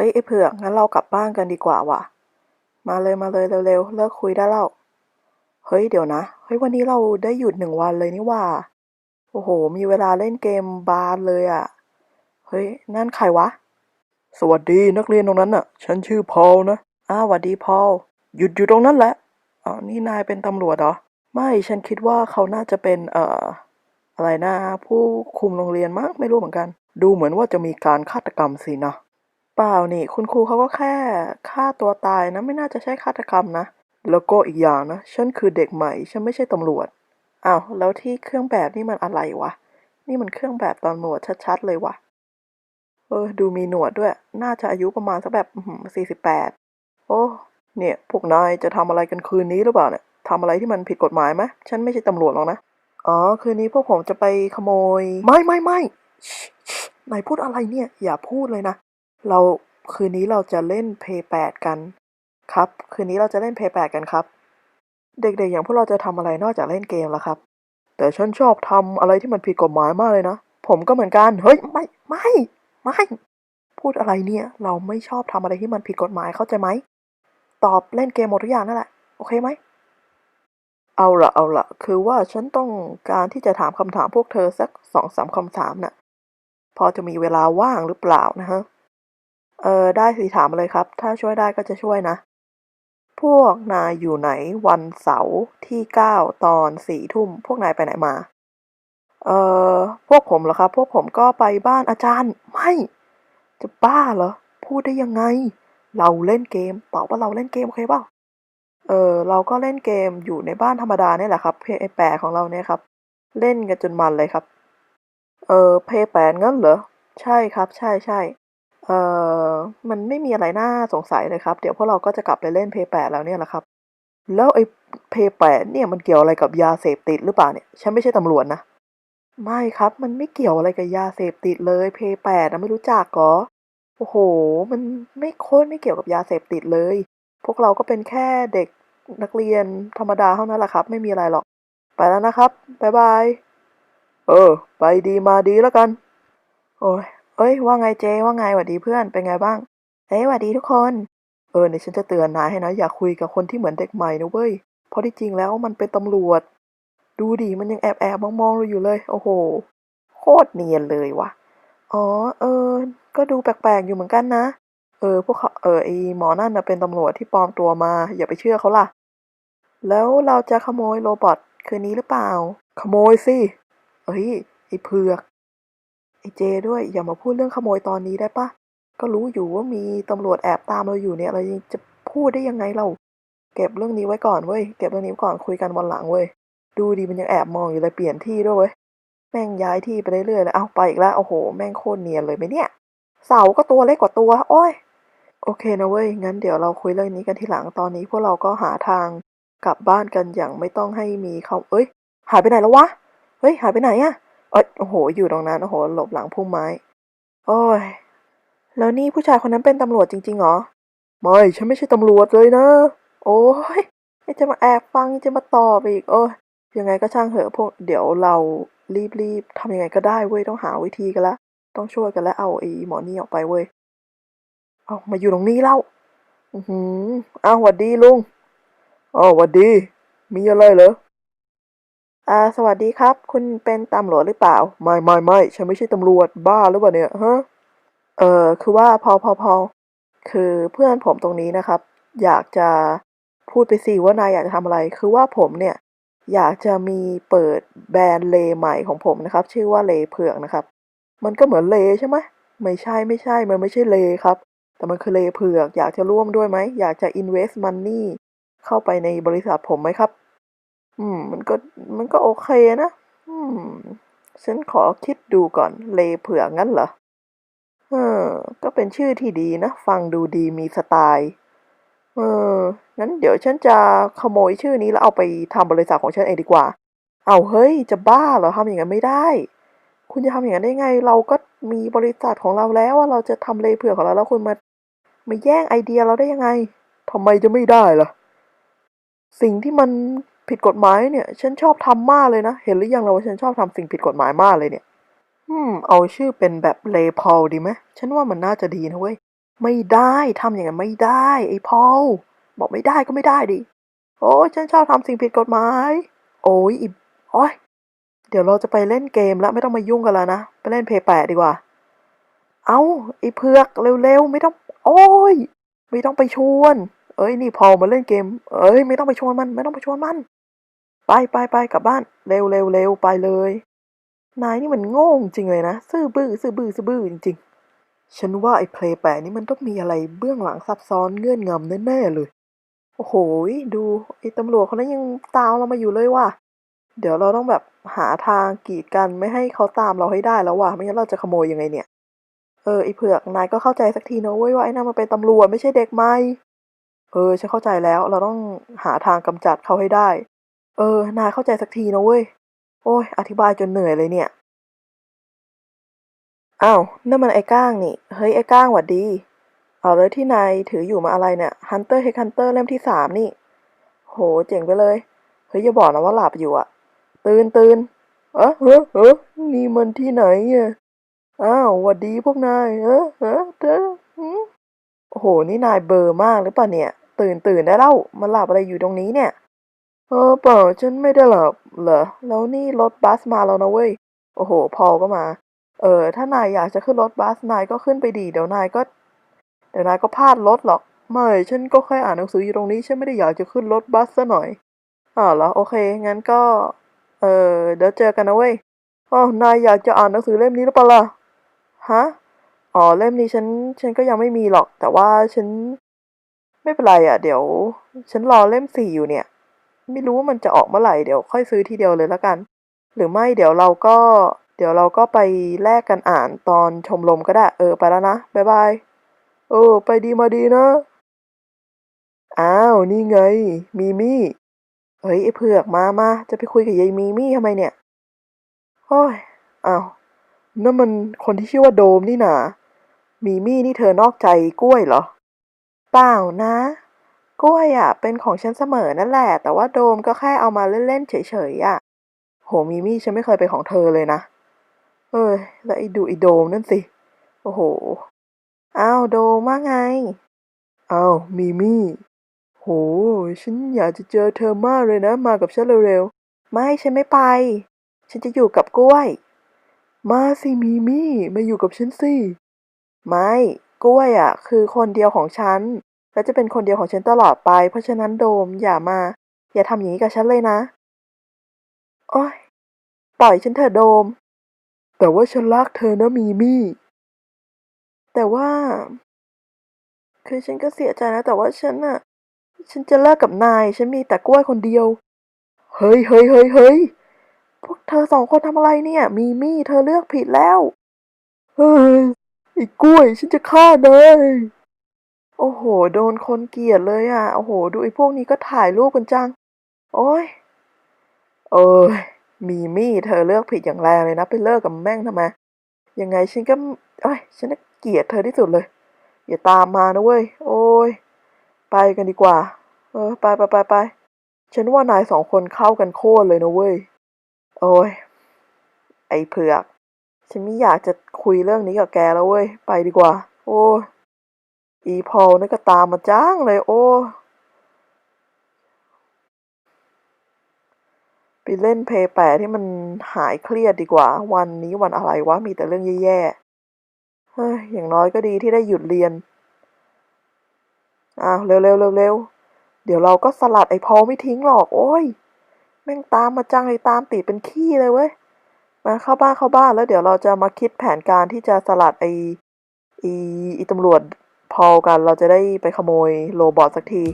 ฮ้ยไอ้เผือกงั้นเรากลับบ้านกันดีกว่าว่ะ มาเลยมาเลยเร็วๆเลิกคุยได้แล้วเฮ้ยเดี๋ยวนะเฮ้ยวันนี้เราได้หยุดหนึ่งวันเลยนี่ว่า โอ้โห มีเวลาเล่นเกมบาร์เลยอะ่ะเฮ้ยนั่นใครวะ สวัสดีนักเรียนตรงนั้นน่ะ ฉันชื่อพอลนะอ้าวสวัสดีพอลหยุดอยู่ตรงนั้นแหละอ๋อนี่นายเป็นตำรวจเหรอไม่ฉันคิดว่าเขาน่าจะเป็นเอ่ออะไรนะ ผู้คุมโรงเรียนมั้งไม่รู้เหมือนกัน ดูเหมือนว่าจะมีการฆาตกรรมสินะ เปล่านี่ คุณครูเขาก็แค่ฆ่าตัวตายนะไม่น่าจะใช่ฆาตกรรมนะ แล้วก็อีกอย่างนะ ฉันคือเด็กใหม่ ฉันไม่ใช่ตำรวจอ้าวแล้วที่เครื่องแบบนี่มันอะไรวะ นี่มันเครื่องแบบตำรวจชัดๆเลยวะเออ ดูมีหนวดด้วย น่าจะอายุประมาณสักแบบสี่สิบแปดโอ้เนี่ย พวกนายจะทำอะไรกันคืนนี้หรือเปล่าเนี่ยทำอะไรที่มันผิดกฎหมายไหมฉันไม่ใช่ตำรวจหรอกนะ อ๋อ คืนนี้พวกผมจะไปขโมย ไม่ไม่ไม่ชิชินพูดอะไรเนี่ย อย่าพูดเลยนะ เราคืนนี้เราจะเล่นเพย์แปดกันครับ คืนนี้เราจะเล่นเพย์แปดกันครับ เด็กๆ อย่างพวกเราจะทำอะไรนอกจากเล่นเกมล่ะครับ แต่ฉันชอบทำอะไรที่มันผิดกฎหมายมากเลยนะ ผมก็เหมือนกัน เฮ้ย ไม่ ไม่ ไม่ พูดอะไรเนี่ย เราไม่ชอบทำอะไรที่มันผิดกฎหมายเข้าใจไหม ตอบเล่นเกมหมดทุกอย่างนั่นแหละ โอเคไหม เอาละเอาละคือว่าฉันต้องการที่จะถามคำถามพวกเธอสักสองสามคำถามน่ะ พอจะมีเวลาว่างหรือเปล่านะฮะ เออได้สิถามมาเลยครับ ถ้าช่วยได้ก็จะช่วยนะ พวกนายอยู่ไหนวันเสาร์ที่เก้าตอนสี่ทุ่ม พวกนายไปไหนมา เออพวกผมเหรอครับ พวกผมก็ไปบ้านอาจารย์ ไม่ จะบ้าเหรอ พูดได้ยังไง เราเล่นเกมตอบว่าเราเล่นเกมโอเคเปล่าเออเราก็เล่นเกมอยู่ในบ้านธรรมดาเนี่ยแหละครับเพย์แปดของเราเนี่ยครับ เล่นกันจนมันเลยครับ เออเพย์แปดงั้นเหรอ ใช่ครับ ใช่ใช่ เอ่อ มันไม่มีอะไรน่าสงสัยเลยครับ เดี๋ยวพวกเราก็จะกลับไปเล่นเพย์แปดแล้วเนี่ยแหละครับ แล้วไอ้เพย์แปดเนี่ยมันเกี่ยวอะไรกับยาเสพติดหรือเปล่าเนี่ย ฉันไม่ใช่ตำรวจนะ ไม่ครับ มันไม่เกี่ยวอะไรกับยาเสพติดเลย เพย์แปดนะไม่รู้จักเหรอโอ้โห มันไม่โค้นไม่เกี่ยวกับยาเสพติดเลย พวกเราก็เป็นแค่เด็กนักเรียนธรรมดาเท่านั้นแหละครับ ไม่มีอะไรหรอก ไปแล้วนะครับ บ๊ายบาย เออ ไปดีมาดีแล้วกัน โอ้ย เอ้ยว่าไงเจว่าไงหวัดดีเพื่อนเป็นไงบ้างเอ้ยหวัดดีทุกคน เออเนี่ยวฉันจะเตือนนายให้นะอย่าคุยกับคนที่เหมือนเด็กใหม่นะเว้ยเพราะที่จริงแล้วมันเป็นตำรวจ ดูดิมันยังแอบแอบมองมองๆเราอยู่เลย โอ้โห โคตรเนียนเลยว่ะอ๋อ เออ ก็ดูแปลกๆอยู่เหมือนกันนะ เออ พวกเขาเออไอหมอนั่นนะเป็นตำรวจที่ปลอมตัวมา อย่าไปเชื่อเขาล่ะ แล้วเราจะขโมยโรบอทคืนนี้หรือเปล่า ขโมยสิเฮ้ยไอเผือก ไอเจด้วยอย่ามาพูดเรื่องขโมยตอนนี้ได้ปะก็รู้อยู่ว่ามีตำรวจแอบตามเราอยู่เนี่ย เรายังจะพูดได้ยังไงเรา เก็บเรื่องนี้ไว้ก่อนเว้ยเก็บเรื่องนี้ไว้ก่อนคุยกันวันหลังเว้ยดูดีมันยังแอบมองอยู่เลยเปลี่ยนที่ด้วยเว้ยแม่งย้ายที่ไปเรื่อยๆเลยเอาไปอีกแล้วโอ้โห แม่งโคตรเนียนเลยไหมเนี่ย เสาก็ตัวเล็กกว่าตัว โอ้ยโอเคนะเว้ยงั้นเดี๋ยวเราคุยเรื่องนี้กันทีหลังตอนนี้พวกเราก็หาทางกลับบ้านกันอย่างไม่ต้องให้มีเขาเอ้ย หายไปไหนแล้ววะเฮ้ยหายไปไหนอะ เอ้ยโอ้โห อยู่ตรงนั้น โอ้โห หลบหลังพุ่มไม้ โอ้ย แล้วนี่ผู้ชายคนนั้นเป็นตำรวจจริงๆเหรอ ไม่ ฉันไม่ใช่ตำรวจเลยนะ โอ้ยจะมาแอบฟัง จะมาตอบอีก โอ้ย ยังไงก็ช่างเหอะพวก เดี๋ยวเรารีบๆทำยังไงก็ได้เว้ย ต้องหาวิธีกันละ ต้องช่วยกันแล้วเอาไอ้หมอนี่ออกไปเว้ย เอามาอยู่ตรงนี้แล้วอือหืออ้าวหวัดดีลุงอ๋อหวัดดี มีอะไรเหรอ อ่าสวัสดีครับ คุณเป็นตำรวจหรือเปล่า ไม่ไม่ไม่ฉันไม่ใช่ตำรวจบ้าหรือเปล่าเนี่ยฮะเออคือว่าพอพอพอคือเพื่อนผมตรงนี้นะครับ อยากจะพูดไปสิว่านายอยากจะทำอะไร คือว่าผมเนี่ยอยากจะมีเปิดแบรนด์เลใหม่ของผมนะครับ ชื่อว่าเลเผือกนะครับ มันก็เหมือนเลใช่ไหมไม่ใช่ไม่ใช่มันไม่ใช่เลครับ แต่มันคือเลเผือก อยากจะร่วมด้วยไหมอยากจะ invest money เข้าไปในบริษัทผมไหมครับ อืม มันก็มันก็โอเคนะ อืม ฉันขอคิดดูก่อนเลเผื่องั้นเหรอ เออ ก็เป็นชื่อที่ดีนะ ฟังดูดีมีสไตล์ เออ งั้นเดี๋ยวฉันจะขโมยชื่อนี้แล้วเอาไปทำบริษัทของฉันเองดีกว่า เอาเฮ้ย จะบ้าเหรอทำอย่างนั้นไม่ได้ คุณจะทำอย่างนั้นได้ไง เราก็มีบริษัทของเราแล้วว่าเราจะทำเลเผื่อของเราแล้วคุณมามาแย่งไอเดียเราได้ยังไงทำไมจะไม่ได้ล่ะ สิ่งที่มัน ผิดกฎหมายเนี่ย ฉันชอบทำมากเลยนะ เห็นหรือยังเราว่าฉันชอบทำสิ่งผิดกฎหมายมากเลยเนี่ย อืม เอาชื่อเป็นแบบเลพอลดีไหมฉันว่ามันน่าจะดีนะเว้ย ไม่ได้ทำอย่างนั้นไม่ได้ ไอ้พอลบอกไม่ได้ก็ไม่ได้ดิ โอ้ฉันชอบทำสิ่งผิดกฎหมาย โอ้ยอีโอ้ยเดี๋ยวเราจะไปเล่นเกมแล้วไม่ต้องมายุ่งกันแล้วนะ ไปเล่นเพย์แปดีกว่า เอาไอ้เพือกเร็วๆไม่ต้อง โอ้ย ไม่ต้องไปชวน เอ้ยนี่พอมาเล่นเกม เอ้ยไม่ต้องไปชวนมัน ไม่ต้องไปชวนมัน ไปไปไปกลับบ้าน เร็วเร็วเร็วไปเลย นายนี่มันโง่จริงเลยนะ ซื่อบื้อซื่อบื้อซื่อบื้อจริงๆ ฉันว่าไอ้เพลย์แปนี่มันต้องมีอะไรเบื้องหลังซับซ้อนเงื่อนงำแน่ๆเลย โอ้โหดูไอ้ตำรวจคนนั้นยังตามเรามาอยู่เลยว่ะ เดี๋ยวเราต้องแบบหาทางกีดกันไม่ให้เขาตามเราให้ได้แล้วว่ะ ไม่งั้นเราจะขโมยยังไงเนี่ย เออไอ้เผือกนายก็เข้าใจสักทีนะเว้ยว่าไอ้นั่นมันเป็นตำรวจไม่ใช่เด็กใหม่เออฉันเข้าใจแล้วเราต้องหาทางกำจัดเขาให้ได้ เออ นายเข้าใจสักทีนะเว้ย โอ้ย อธิบายจนเหนื่อยเลยเนี่ย อ้าว นั่นมันไอ้ก้างนี่ เฮ้ย ไอ้ก้างหวัดดี เอาเลยที่นายถืออยู่มาอะไรเนี่ย Hunter x Hunter เล่มที่สามนี่ โห เจ๋งไปเลย เฮ้ย อย่าบอกนะว่าหลับอยู่อะตื่นตื่นเออเฮ้อเฮ้อนี่มันที่ไหนอะอ้าวหวัดดีพวกนาย เออเออเธอโอ้โห นี่นายเบอร์มากหรือเปล่าเนี่ย ตื่นตื่นได้แล้วมาหลับอะไรอยู่ตรงนี้เนี่ย เออเปล่าฉันไม่ได้หลับเหรอ แล้วนี่รถบัสมาแล้วนะเว้ย โอ้โห พอลก็มา เออ ถ้านายอยากจะขึ้นรถบัสนายก็ขึ้นไปดี เดี๋ยวนายก็ เดี๋ยวนายก็พลาดรถหรอก ไม่ ฉันก็แค่อ่านหนังสืออยู่ตรงนี้ ฉันไม่ได้อยากจะขึ้นรถบัสซะหน่อยอ้าเหรอ โอเค งั้นก็ เออเดี๋ยวเจอกันนะเว้ยอ๋อนายอยากจะอ่านหนังสือเล่มนี้หรือเปล่าล่ะ ฮะ อ๋อ เล่มนี้ฉัน ฉันก็ยังไม่มีหรอก แต่ว่าฉัน ไม่เป็นไรอะ เดี๋ยว ฉันรอเล่มสี่อยู่เนี่ย ไม่รู้ว่ามันจะออกเมื่อไหร่เดี๋ยวค่อยซื้อทีเดียวเลยละกัน หรือไม่เดี๋ยวเราก็ เดี๋ยวเราก็ไปแลกกันอ่านตอนชมรมก็ได้ เออไปแล้วนะบ๊ายบายเออ ไปดีมาดีนะ อ้าว นี่ไง มีมี่เฮ้ยไอ้เผือกมามาจะไปคุยกับยายมีมี่ทำไมเนี่ยโอ้ยอ้าวนั่นมันคนที่ชื่อว่าโดมนี่นามีมี่นี่เธอนอกใจกล้วยเหรอ เปล่านะ กล้วยอะเป็นของฉันเสมอนั่นแหละ แต่ว่าโดมก็แค่เอามาเล่นๆเฉยๆอะ โหมีมี่ฉันไม่เคยเป็นของเธอเลยนะ เอ้ยแล้วไอ้ดูไอ้โดมนั่นสิ โอ้โห อ้าวโดมว่าไง อ้าวมีมี่โหฉันอยากจะเจอเธอมากเลยนะ มากับฉันเร็วๆ ไม่ฉันไม่ไป ฉันจะอยู่กับกล้วย มาสิมีมี่ มาอยู่กับฉันสิ ไม่ กล้วยอะ คือคนเดียวของฉัน และจะเป็นคนเดียวของฉันตลอดไป เพราะฉะนั้นโดมอย่ามา อย่าทำอย่างนี้กับฉันเลยนะ โอ้ยปล่อยฉันเถอะโดม แต่ว่าฉันรักเธอนะมีมี่ แต่ว่า คือฉันก็เสียใจนะ แต่ว่าฉันน่ะ ฉันจะเลิกกับนาย ฉันมีแต่กล้วยคนเดียว เฮ้ยเฮ้ยเฮ้ยเฮ้ยพวกเธอสองคนทำอะไรเนี่ย มีมี่ เธอเลือกผิดแล้ว เฮ้ยไอ้กล้วย ฉันจะฆ่านาย โอ้โห โดนคนเกลียดเลยอะ โอ้โห ดูไอ้พวกนี้ก็ถ่ายรูปกันจัง โอ้ย เอ้ย มีมี่เธอเลือกผิดอย่างแรงเลยนะ ไปเลิกกับแม่งทำไม ยังไงฉันก็เอ้ย ฉันเกลียดเธอที่สุดเลย อย่าตามมานะเว้ย โอ้ย ไปกันดีกว่า เออ ไปไปไปไป ฉันว่านายสองคนเข้ากันโคตรเลยนะเว้ย โอ้ย ไอ้เผือก ฉันไม่อยากจะคุยเรื่องนี้กับแกแล้วเว้ย ไปดีกว่า โอ้ย อีพอลนี่ก็ตามมาจ้างเลยโอ้ ไปเล่นเพย์แปะที่มันหายเครียดดีกว่า วันนี้วันอะไรวะ มีแต่เรื่องแย่ๆ เฮ้ย อย่างน้อยก็ดีที่ได้หยุดเรียน อ้าวเร็วเร็วเร็วเร็วเดี๋ยวเราก็สลัดไอ้พอลไม่ทิ้งหรอก โอ้ย แม่งตามมาจังเลยตามติดเป็นขี้เลยเว้ย มาเข้าบ้านเข้าบ้านแล้วเดี๋ยวเราจะมาคิดแผนการที่จะสลัดไอ้ไอ้ไอ้ตำรวจ พอกัน เราจะได้ไปขโมยโรบอทสักที